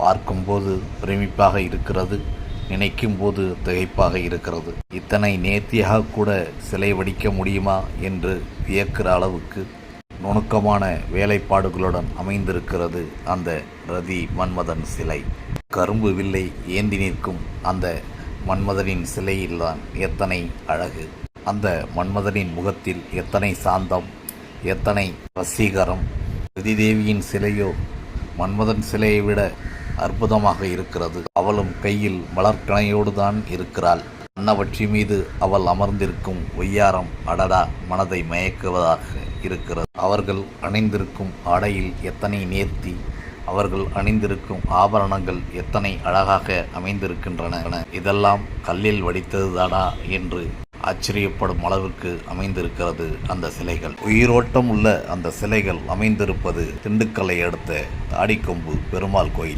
பார்க்கும்போது பிரமிப்பாக இருக்கிறது நினைக்கும் போது திகைப்பாக இருக்கிறது. இத்தனை நேர்த்தியாக கூட சிலை வடிக்க முடியுமா என்று வியக்கிற அளவுக்கு நுணுக்கமான வேலைப்பாடுகளுடன் அமைந்திருக்கிறது அந்த ரதி மன்மதன் சிலை. கரும்பு வில்லை ஏந்தி நிற்கும் அந்த மன்மதனின் சிலையில்தான் எத்தனை அழகு. அந்த மன்மதனின் முகத்தில் எத்தனை சாந்தம் எத்தனை வசீகரம். ரதிதேவியின் சிலையோ மன்மதன் சிலையை விட அற்புதமாக இருக்கிறது. அவளும் கையில் மலர்கணையோடு தான் இருக்கிறாள். அன்னவற்றி மீது அவள் அமர்ந்திருக்கும் ஒய்யாரம் அடடா மனதை மயக்குவதாக இருக்கிறது. அவர்கள் அணிந்திருக்கும் ஆடையில் எத்தனை நேர்த்தி அவர்கள் அணிந்திருக்கும் ஆபரணங்கள் எத்தனை அழகாக அமைந்திருக்கின்றன. இதெல்லாம் கல்லில் வடித்ததுதானா என்று ஆச்சரியப்படும் அளவுக்கு அமைந்திருக்கிறது அந்த சிலைகள். உயிரோட்டம் உள்ள அந்த சிலைகள் அமைந்திருப்பது திண்டுக்கல்லை அடுத்த தாடிக்கொம்பு பெருமாள் கோயில்